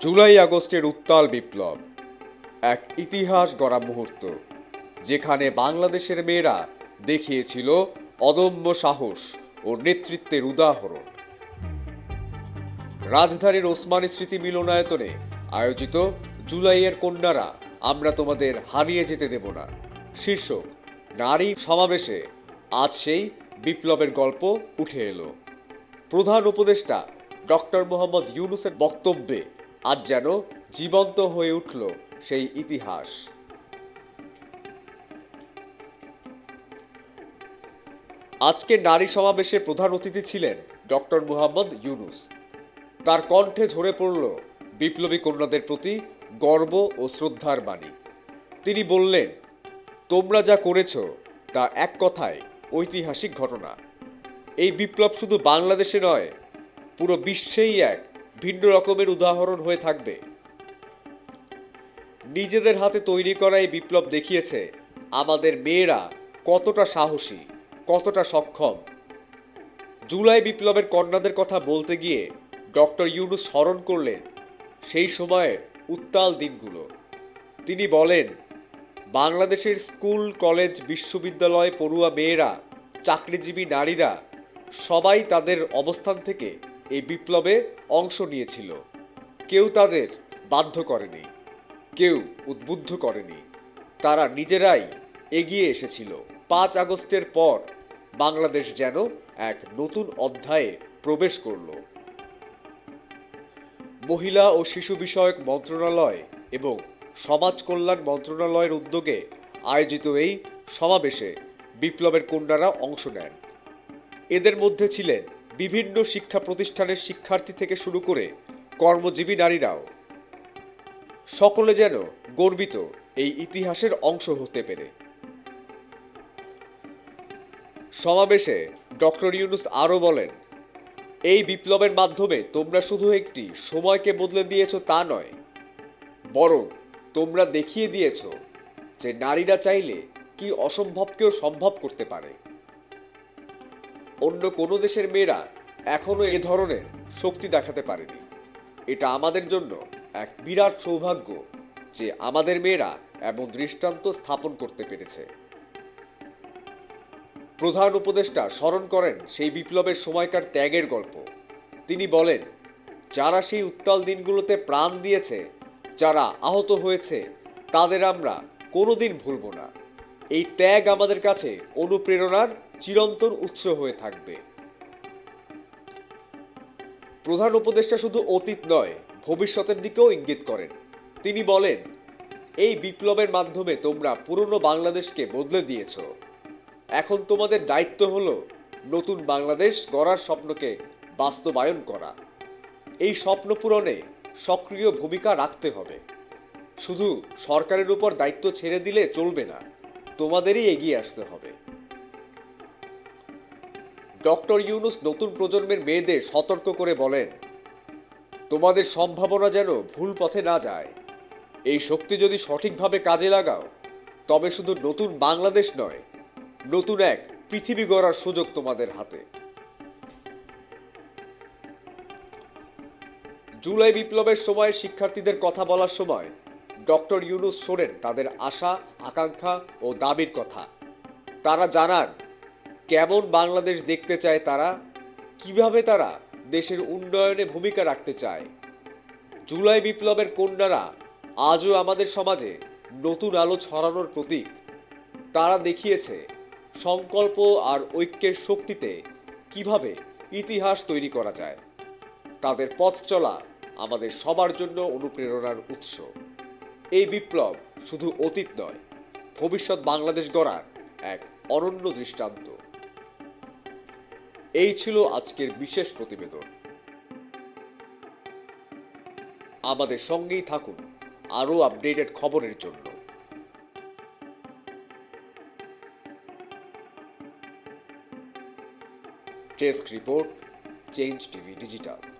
জুলাই আগস্টের উত্তাল বিপ্লব, এক ইতিহাস গড়া মুহূর্ত, যেখানে বাংলাদেশের মেয়েরা দেখিয়েছিল অদম্য সাহস ও নেতৃত্বের উদাহরণ। রাজধানীর ওসমানী স্মৃতি মিলনায়তনে আয়োজিত জুলাইয়ের কন্যারা, আমরা তোমাদের হারিয়ে যেতে দেব না। শীর্ষক নারী সমাবেশে আজ সেই বিপ্লবের গল্প উঠে এলো। প্রধান উপদেষ্টা ডক্টর মোহাম্মদ ইউনুসের বক্তব্যে আজ যেন জীবন্ত হয়ে উঠল সেই ইতিহাস। আজকে নারী সমাবেশে প্রধান অতিথি ছিলেন ডক্টর মুহাম্মদ ইউনুস। তার কণ্ঠে ঝরে পড়ল বিপ্লবী কন্যাদের প্রতি গর্ব ও শ্রদ্ধার বাণী। তিনি বললেন, তোমরা যা করেছ, তা এক কথায় ঐতিহাসিক ঘটনা। এই বিপ্লব শুধু বাংলাদেশে নয়, পুরো বিশ্বেই এক ভিন্ন রকমের উদাহরণ হয়ে থাকবে। নিজেদের হাতে তৈরি করা এই বিপ্লব দেখিয়েছে আমাদের মেয়েরা কতটা সাহসী, কতটা সক্ষম। জুলাই বিপ্লবের কন্যাদের কথা বলতে গিয়ে ডক্টর ইউনুস স্মরণ করলেন সেই সময়ের উত্তাল দিনগুলো। তিনি বলেন, বাংলাদেশের স্কুল, কলেজ, বিশ্ববিদ্যালয় পড়ুয়া মেয়েরা, চাকরিজীবী নারীরা সবাই তাদের অবস্থান থেকে এই বিপ্লবে অংশ নিয়েছিল। কেউ তাদের বাধ্য করেনি, কেউ উদ্বুদ্ধ করেনি। তারা নিজেরাই এগিয়ে এসেছিল। পাঁচ আগস্টের পর বাংলাদেশ যেন এক নতুন অধ্যায়ে প্রবেশ করল। মহিলা ও শিশু বিষয়ক মন্ত্রণালয় এবং সমাজ কল্যাণ মন্ত্রণালয়ের উদ্যোগে আয়োজিত এই সমাবেশে বিপ্লবের কন্যারা অংশ নেন। এদের মধ্যে ছিলেন বিভিন্ন শিক্ষা প্রতিষ্ঠানের শিক্ষার্থী থেকে শুরু করে কর্মজীবী নারীরাও। সকলে যেন গর্বিত এই ইতিহাসের অংশ হতে পেরে। সমাবেশে ডক্টর ইউনুস আরও বলেন, এই বিপ্লবের মাধ্যমে তোমরা শুধু একটি সময়কে বদলে দিয়েছ তা নয়, বরং তোমরা দেখিয়ে দিয়েছ যে নারীরা চাইলে কি অসম্ভবকেও সম্ভব করতে পারে। অন্য কোনো দেশের মেয়েরা এখনও এ ধরনের শক্তি দেখাতে পারেনি। এটা আমাদের জন্য এক বিরাট সৌভাগ্য যে আমাদের মেয়েরা এমন দৃষ্টান্ত স্থাপন করতে পেরেছে। প্রধান উপদেষ্টা স্মরণ করেন সেই বিপ্লবের সময়কার ত্যাগের গল্প। তিনি বলেন, যারা সেই উত্তাল দিনগুলোতে প্রাণ দিয়েছে, যারা আহত হয়েছে, তাদের আমরা কোনোদিন ভুলব না। এই ত্যাগ আমাদের কাছে অনুপ্রেরণার চিরন্তন উৎস হয়ে থাকবে। প্রধান উপদেষ্টা শুধু অতীত নয়, ভবিষ্যতের দিকেও ইঙ্গিত করেন। তিনি বলেন, এই বিপ্লবের মাধ্যমে তোমরা পুরনো বাংলাদেশকে বদলে দিয়েছ। এখন তোমাদের দায়িত্ব হলো নতুন বাংলাদেশ গড়ার স্বপ্নকে বাস্তবায়ন করা। এই স্বপ্ন পূরণে সক্রিয় ভূমিকা রাখতে হবে। শুধু সরকারের উপর দায়িত্ব ছেড়ে দিলে চলবে না। তোমাদেরই এগিয়ে আসতে হবে। ডক্টর ইউনুস নতুন প্রজন্মের মেয়েদের সতর্ক করে বলেন, তোমাদের সম্ভাবনা যেন ভুল পথে না যায়। এই শক্তি যদি সঠিকভাবে কাজে লাগাও, তবে শুধু নতুন বাংলাদেশ নয়, নতুন এক পৃথিবী গড়ার সুযোগ তোমাদের হাতে। জুলাই বিপ্লবের সময় শিক্ষার্থীদের কথা বলার সময় ডক্টর ইউনুস শোনেন তাদের আশা, আকাঙ্ক্ষা ও দাবির কথা। তারা জানান, কেমন বাংলাদেশ দেখতে চায় তারা? কীভাবে তারা দেশের উন্নয়নে ভূমিকা রাখতে চায়? জুলাই বিপ্লবের কন্যারা আজও আমাদের সমাজে নতুন আলো ছড়ানোর প্রতীক। তারা দেখিয়েছে, সংকল্প আর ঐক্যের শক্তিতে কীভাবে ইতিহাস তৈরি করা যায়। তাদের পথ চলা আমাদের সবার জন্য অনুপ্রেরণার উৎস। এই বিপ্লব শুধু অতীত নয়, ভবিষ্যৎ বাংলাদেশ গড়ার এক অনন্য দৃষ্টান্ত। এই ছিল আজকের বিশেষ প্রতিবেদন। আমাদের সঙ্গেই থাকুন আরও আপডেটেড খবরের জন্য। Desk report, change TV digital.